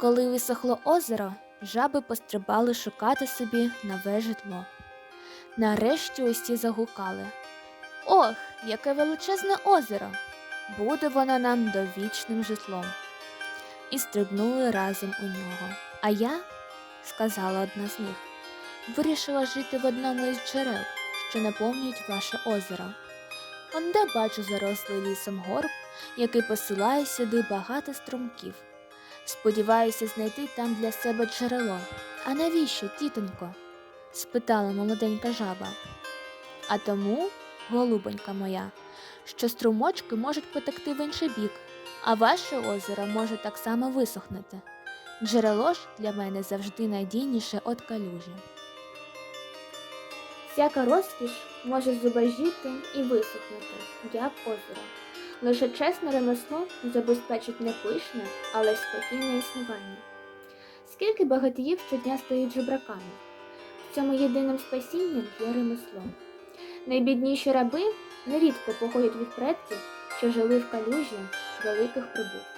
Коли висохло озеро, жаби пострибали шукати собі нове житло. Нарешті усі загукали. Ох, яке величезне озеро! Буде воно нам довічним житлом. І стрибнули разом у нього. А я, сказала одна з них, вирішила жити в одному із джерел, що наповнюють ваше озеро. Онде бачу зарослий лісом горб, який посилає сюди багато струмків. Сподіваюся знайти там для себе джерело. А навіщо, тітонько? спитала молоденька жаба. А тому, голубонька моя, що струмочки можуть потекти в інший бік, а ваше озеро може так само висохнути. Джерело ж для мене завжди надійніше від калюжі. Всяка розкіш може зубожіти і висохнути, як озеро. Лише чесне ремесло забезпечить не пишне, але спокійне існування. Скільки багатіїв щодня стають жебраками? В цьому єдиним спасінням є ремесло. Найбідніші раби нерідко походять від предків, що жили в калюжі великих прибутків.